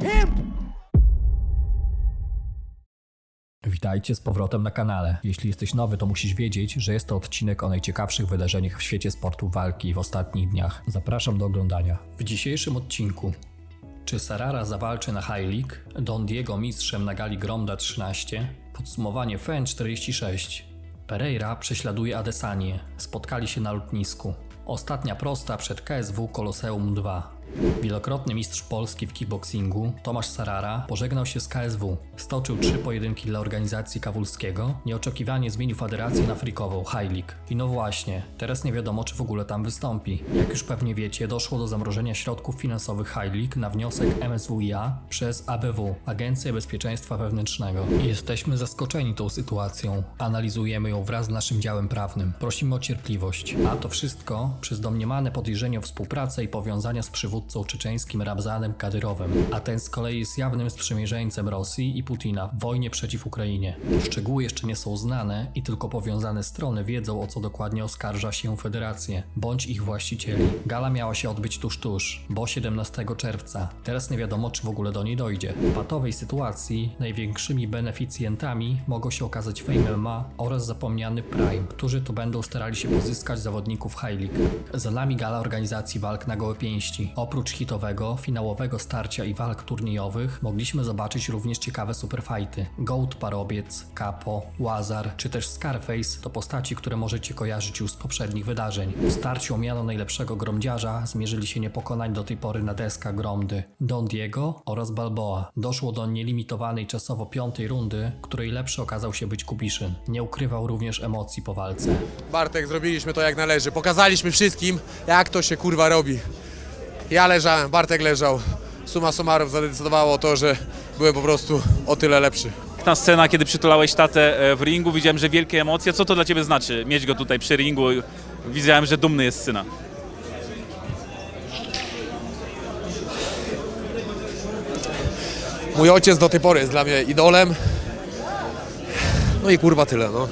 pimp! Witajcie z powrotem na kanale. Jeśli jesteś nowy, to musisz wiedzieć, że jest to odcinek o najciekawszych wydarzeniach w świecie sportu walki w ostatnich dniach. Zapraszam do oglądania. W dzisiejszym odcinku czy Sarara zawalczy na High League? Don Diego mistrzem na gali Gromda 13? Podsumowanie FEN 46. Pereira prześladuje Adesanie. Spotkali się na lotnisku. Ostatnia prosta przed KSW Koloseum 2. Wielokrotny mistrz Polski w kickboxingu, Tomasz Sarara, pożegnał się z KSW. Stoczył trzy pojedynki dla organizacji Kawulskiego, nieoczekiwanie zmienił federację na frikową High League. I no właśnie, teraz nie wiadomo czy w ogóle tam wystąpi. Jak już pewnie wiecie, doszło do zamrożenia środków finansowych High League na wniosek MSWiA przez ABW, Agencję Bezpieczeństwa Wewnętrznego. Jesteśmy zaskoczeni tą sytuacją. Analizujemy ją wraz z naszym działem prawnym. Prosimy o cierpliwość. A to wszystko przez domniemane podejrzenie o współpracę i powiązania z przywódcą czeczeńskim Ramzanem Kadyrowem, a ten z kolei jest jawnym sprzymierzeńcem Rosji i Putina w wojnie przeciw Ukrainie. Szczegóły jeszcze nie są znane i tylko powiązane strony wiedzą o co dokładnie oskarża się Federację, bądź ich właścicieli. Gala miała się odbyć tuż tuż, bo 17 czerwca. Teraz nie wiadomo czy w ogóle do niej dojdzie. W patowej sytuacji największymi beneficjentami mogą się okazać Fame MMA oraz zapomniany Prime, którzy tu będą starali się pozyskać zawodników High League. Za nami gala organizacji walk na gołe pięści. Oprócz hitowego, finałowego starcia i walk turniejowych mogliśmy zobaczyć również ciekawe superfighty. Goat Parobiec, Capo, Łazar czy też Scarface to postaci, które możecie kojarzyć już z poprzednich wydarzeń. W starciu o miano najlepszego gromdziarza zmierzyli się niepokonań do tej pory na deska gromdy Don Diego oraz Balboa. Doszło do nielimitowanej czasowo piątej rundy, której lepszy okazał się być Kubiszyn. Nie ukrywał również emocji po walce. Bartek, zrobiliśmy to jak należy. Pokazaliśmy wszystkim, jak to się kurwa robi. Ja leżałem, Bartek leżał. Suma summarum zadecydowało o to, że byłem po prostu o tyle lepszy. Ta scena, kiedy przytulałeś tatę e, w ringu, widziałem, że wielkie emocje. Co to dla Ciebie znaczy, mieć go tutaj przy ringu? Widziałem, że dumny jest z syna. Mój ojciec do tej pory jest dla mnie idolem. No i kurwa tyle, no.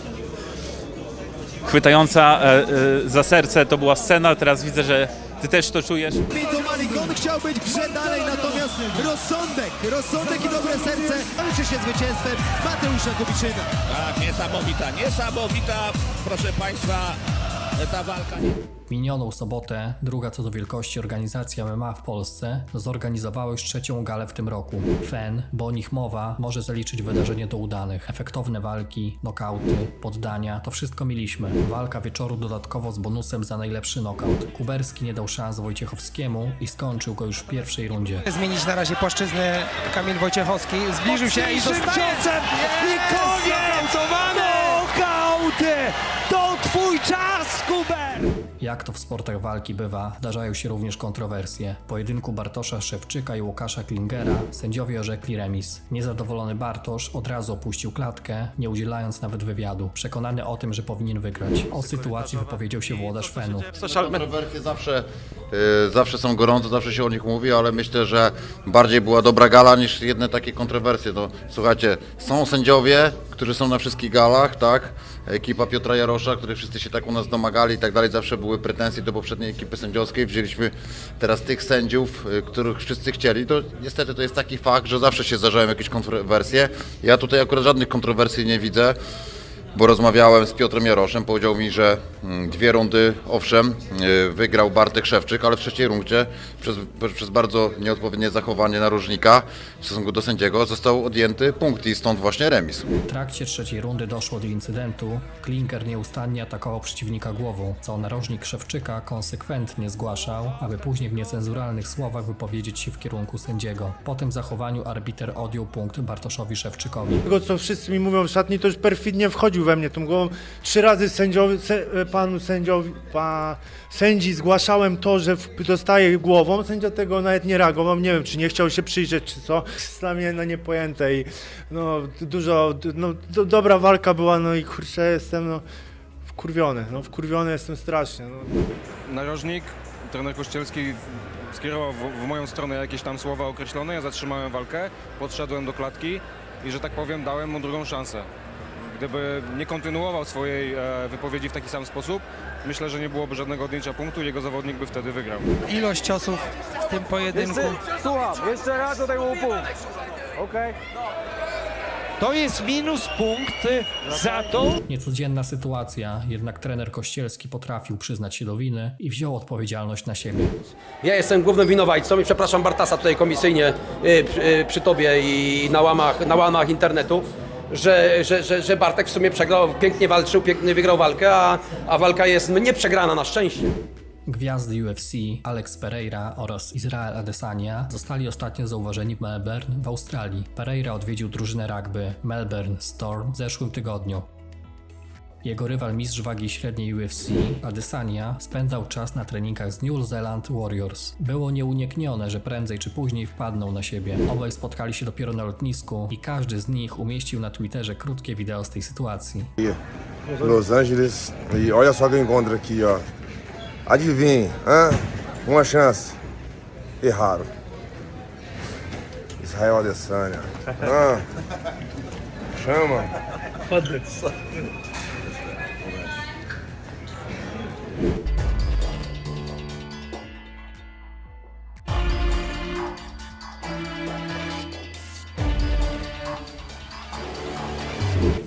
Chwytająca e, e, za serce to była scena, teraz widzę, że Ty też to czujesz. Vito Malikon chciał być w grze dalej, natomiast rozsądek, rozsądek i dobre serce kończy się zwycięstwem Mateusza Kubiszyna. Tak, niesamowita, niesamowita, proszę Państwa, ta walka. W minioną sobotę druga co do wielkości organizacja MMA w Polsce zorganizowała już trzecią galę w tym roku. FEN, bo o nich mowa, może zaliczyć wydarzenie do udanych. Efektowne walki, nokauty, poddania, to wszystko mieliśmy. Walka wieczoru dodatkowo z bonusem za najlepszy nokaut. Kuberski nie dał szans Wojciechowskiemu i skończył go już w pierwszej rundzie. zmienić na razie płaszczyznę Kamil Wojciechowski. Zbliżył się i zostaje. I koniec! Nokauty! To twój czas, Kuber! Jak to w sportach walki bywa, zdarzają się również kontrowersje. W pojedynku Bartosza Szewczyka i Łukasza Klingera sędziowie orzekli remis. Niezadowolony Bartosz od razu opuścił klatkę, nie udzielając nawet wywiadu, przekonany o tym, że powinien wygrać. O sytuacji wypowiedział się włodarz Fenu. Kontrowersje zawsze, y, zawsze są gorące, zawsze się o nich mówi, ale myślę, że bardziej była dobra gala niż jedne takie kontrowersje. No, słuchajcie, są sędziowie, którzy są na wszystkich galach, tak? Ekipa Piotra Jarosza, których wszyscy się tak u nas domagali i tak dalej, zawsze były pretensje do poprzedniej ekipy sędziowskiej. Wzięliśmy teraz tych sędziów, y, których wszyscy chcieli. To niestety to jest taki fakt, że zawsze się zdarzają jakieś kontrowersje. Ja tutaj akurat żadnych kontrowersji nie widzę bo rozmawiałem z Piotrem Jaroszem, powiedział mi, że dwie rundy, owszem, y, wygrał Bartek Szewczyk, ale w trzeciej rundzie przez, przez bardzo nieodpowiednie zachowanie narożnika w stosunku do sędziego został odjęty punkt i stąd właśnie remis. W trakcie trzeciej rundy doszło do incydentu. Klinker nieustannie atakował przeciwnika głową, co narożnik Szewczyka konsekwentnie zgłaszał, aby później w niecenzuralnych słowach wypowiedzieć się w kierunku sędziego. Po tym zachowaniu arbiter odjął punkt Bartoszowi Szewczykowi. Tego, co wszyscy mi mówią w szatni, to już perfidnie wchodził we mnie tą głową. Trzy razy sędziowi, se, panu sędziowi, pa, sędzi zgłaszałem to, że dostaję głową. Sędzia tego nawet nie reagował. Nie wiem, czy nie chciał się przyjrzeć, czy co. Dla mnie no, niepojęte i no, dużo, no, do, dobra walka była, no i kurczę, jestem no, wkurwiony. No, wkurwiony jestem strasznie. No. narożnik, trener Kościelski skierował w, w moją stronę jakieś tam słowa określone, ja zatrzymałem walkę, podszedłem do klatki i że tak powiem dałem mu drugą szansę. Gdyby nie kontynuował swojej e, wypowiedzi w taki sam sposób, myślę, że nie byłoby żadnego odjęcia punktu i jego zawodnik by wtedy wygrał. Ilość ciosów w tym pojedynku. Słucham, jeszcze raz do tego punkt. Okej. To jest minus punkt za to, Niecodzienna sytuacja, jednak trener Kościelski potrafił przyznać się do winy i wziął odpowiedzialność na siebie. Ja jestem głównym winowajcą i przepraszam Bartasa tutaj komisyjnie y, przy- y, przy tobie i na łamach, na łamach internetu, że, że, że, że Bartek w sumie przegrał, pięknie walczył, pięknie wygrał walkę, a, a walka jest nieprzegrana na szczęście. Gwiazdy UFC Alex Pereira oraz Israel Adesanya zostali ostatnio zauważeni w Melbourne w Australii. Pereira odwiedził drużynę rugby Melbourne Storm w zeszłym tygodniu. Jego rywal mistrz wagi średniej UFC, Adesanya, spędzał czas na treningach z New Zealand Warriors. Było nieuniknione, że prędzej czy później wpadną na siebie. Obaj spotkali się dopiero na lotnisku i każdy z nich umieścił na Twitterze krótkie wideo z tej sytuacji. Los Angeles. E olha só quem encontra aqui, ó. Adivinhe, hã? Uma chance. Erraram. Israel Adesanya. Ah. Chama.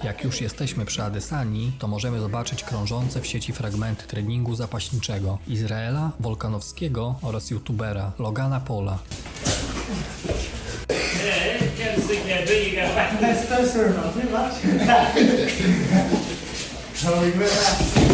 Jak już jesteśmy przy Adesanii, to możemy zobaczyć krążące w sieci fragmenty treningu zapaśniczego Izraela Wolkanowskiego oraz youtubera Logana Pola.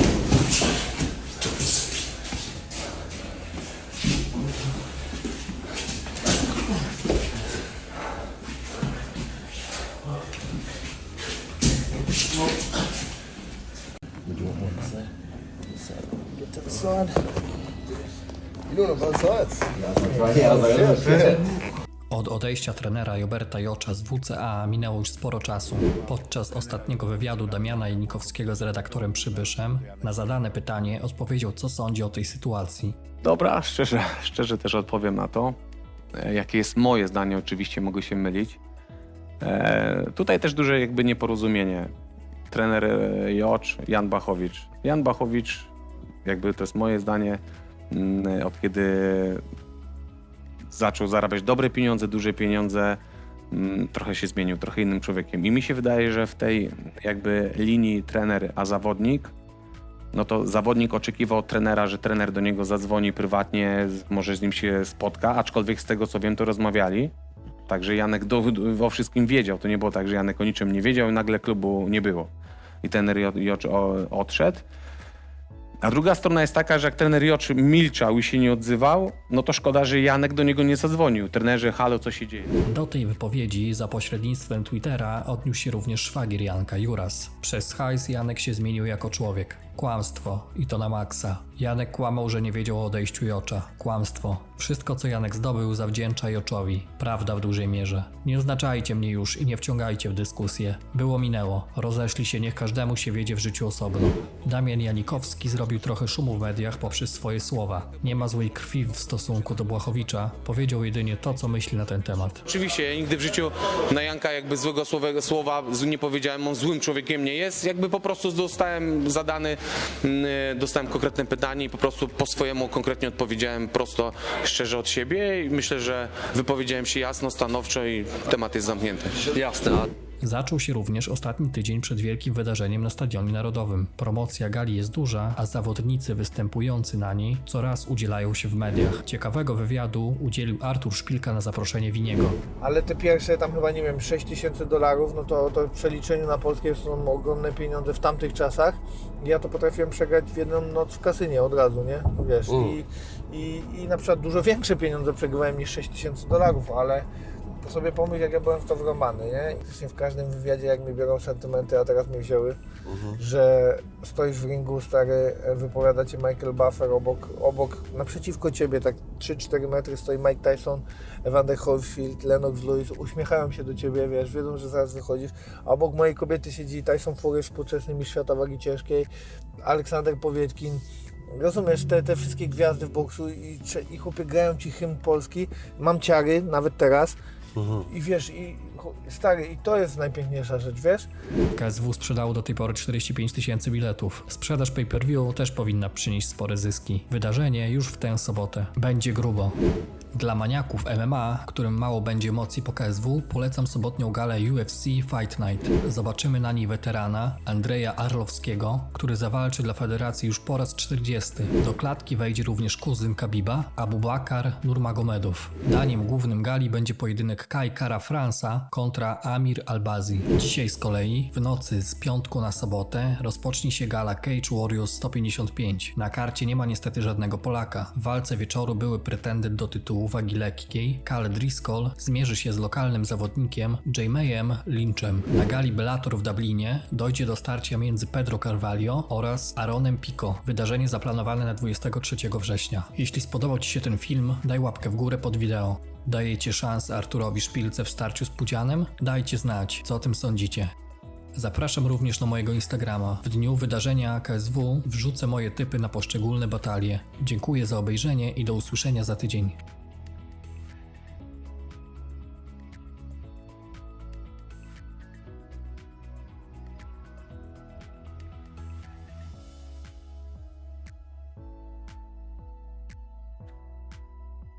Od odejścia trenera Joberta Jocza z WCA minęło już sporo czasu. Podczas ostatniego wywiadu Damiana Janikowskiego z redaktorem Przybyszem na zadane pytanie odpowiedział, co sądzi o tej sytuacji. Dobra, szczerze, szczerze też odpowiem na to. E, Jakie jest moje zdanie, oczywiście mogę się mylić. E, tutaj też duże jakby nieporozumienie. Trener e, Jocz, Jan Bachowicz. Jan Bachowicz, jakby to jest moje zdanie, od kiedy zaczął zarabiać dobre pieniądze, duże pieniądze, mm, trochę się zmienił, trochę innym człowiekiem. I mi się wydaje, że w tej jakby linii trener a zawodnik, no to zawodnik oczekiwał od trenera, że trener do niego zadzwoni prywatnie, może z nim się spotka, aczkolwiek z tego co wiem, to rozmawiali. Także Janek do, o wszystkim wiedział. To nie było tak, że Janek o niczym nie wiedział i nagle klubu nie było. I o- odszedł. A druga strona jest taka, że jak trener Jocz milczał i się nie odzywał, no to szkoda, że Janek do niego nie zadzwonił. Trenerze, halo, co się dzieje? Do tej wypowiedzi za pośrednictwem Twittera odniósł się również szwagier Janka Juras. Przez hajs Janek się zmienił jako człowiek. Kłamstwo. I to na maksa. Janek kłamał, że nie wiedział o odejściu Jocza. Kłamstwo. Wszystko, co Janek zdobył, zawdzięcza Joczowi. Prawda w dużej mierze. Nie oznaczajcie mnie już i nie wciągajcie w dyskusję. Było minęło. Rozeszli się, niech każdemu się wiedzie w życiu osobno. Damian Janikowski zrobił trochę szumu w mediach poprzez swoje słowa. Nie ma złej krwi w stosunku do Błachowicza. Powiedział jedynie to, co myśli na ten temat. Oczywiście, ja nigdy w życiu na Janka jakby złego słowa, nie powiedziałem, on złym człowiekiem nie jest. Jakby po prostu dostałem zadany, mm, dostałem konkretne pytanie i po prostu po swojemu konkretnie odpowiedziałem prosto, szczerze od siebie i myślę, że wypowiedziałem się jasno, stanowczo i temat jest zamknięty. Jasne. Zaczął się również ostatni tydzień przed wielkim wydarzeniem na Stadionie Narodowym. Promocja gali jest duża, a zawodnicy występujący na niej coraz udzielają się w mediach. Ciekawego wywiadu udzielił Artur Szpilka na zaproszenie Winiego. Ale te pierwsze tam chyba, nie wiem, 6 tysięcy dolarów, no to, to w przeliczeniu na polskie są ogromne pieniądze w tamtych czasach. Ja to potrafiłem przegrać w jedną noc w kasynie od razu, nie? Wiesz, i, i, i na przykład dużo większe pieniądze przegrywałem niż 6 tysięcy dolarów, ale to sobie pomyśl, jak ja byłem w to wrąbany, nie? I właśnie w każdym wywiadzie, jak mi biorą sentymenty, a teraz mi wzięły, że stoisz w ringu, stary, wypowiada cię Michael Buffer obok, obok naprzeciwko ciebie, tak 3-4 metry stoi Mike Tyson, Evander Holyfield, Lennox Lewis, uśmiechają się do ciebie, wiesz, wiedzą, że zaraz wychodzisz, a obok mojej kobiety siedzi Tyson Fury, współczesny mistrz świata wagi ciężkiej, Aleksander Powietkin, Rozumiesz, te, te wszystkie gwiazdy w boksu i, i chłopie grają ci hymn polski, mam ciary, nawet teraz, i wiesz, i Stary, i to jest najpiękniejsza rzecz, wiesz? KSW sprzedało do tej pory 45 tysięcy biletów. Sprzedaż pay-per-view też powinna przynieść spore zyski. Wydarzenie już w tę sobotę. Będzie grubo. Dla maniaków MMA, którym mało będzie emocji po KSW, polecam sobotnią galę UFC Fight Night. Zobaczymy na niej weterana Andrzeja Arlowskiego, który zawalczy dla federacji już po raz 40. Do klatki wejdzie również kuzyn Kabiba, Abubakar Nurmagomedow. Daniem głównym gali będzie pojedynek Kai Kara Fransa kontra Amir Albazi. Dzisiaj z kolei, w nocy z piątku na sobotę, rozpocznie się gala Cage Warriors 155. Na karcie nie ma niestety żadnego Polaka. W walce wieczoru były pretendent do tytułu wagi lekkiej. Cal Driscoll zmierzy się z lokalnym zawodnikiem Jameem Lynchem. Na gali Bellator w Dublinie dojdzie do starcia między Pedro Carvalho oraz Aaronem Pico. Wydarzenie zaplanowane na 23 września. Jeśli spodobał Ci się ten film, daj łapkę w górę pod wideo. Dajecie szansę Arturowi Szpilce w starciu z Pudzianem? Dajcie znać, co o tym sądzicie. Zapraszam również na mojego Instagrama. W dniu wydarzenia KSW wrzucę moje typy na poszczególne batalie. Dziękuję za obejrzenie i do usłyszenia za tydzień.